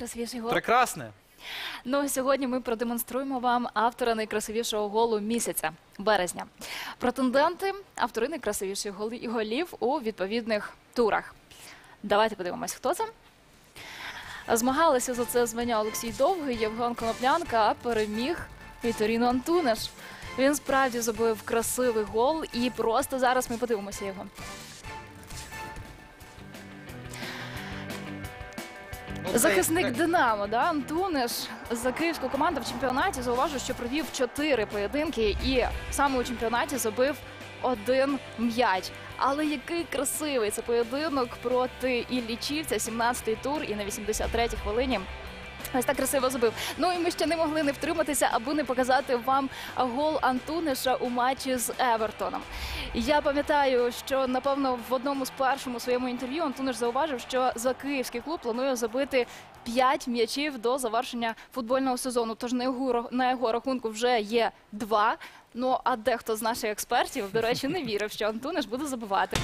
найкрасивіший гол? Прекрасне. Ну сьогодні ми продемонструємо вам автора найкрасивішого голу місяця березня. Претенденти, автори найкрасивіших голі- голів у відповідних турах. Давайте подивимось, хто це. Змагалися за це звання Олексій Довгий, Євген Коноплянка, а переміг Віторіно Антунеш. Він справді забив красивий гол, і просто зараз ми подивимося його. Захисник Динамо, да, Антунеш за київську команду в чемпіонаті зауважу, що провів чотири поєдинки і саме у чемпіонаті забив один м'яч. Але який красивий це поєдинок проти Іллічівця, 17-й тур, і на 83-й хвилині. Ось так красиво забив. Ну і ми ще не могли не втриматися, аби не показати вам гол Антунеша у матчі з Евертоном. Я пам'ятаю, що напевно в одному з першому своєму інтерв'ю Антунеш зауважив, що за київський клуб планує забити 5 м'ячів до завершення футбольного сезону. Тож на його, на його рахунку вже є два. Ну а дехто з наших експертів, до речі, не вірив, що Антунеш буде забивати.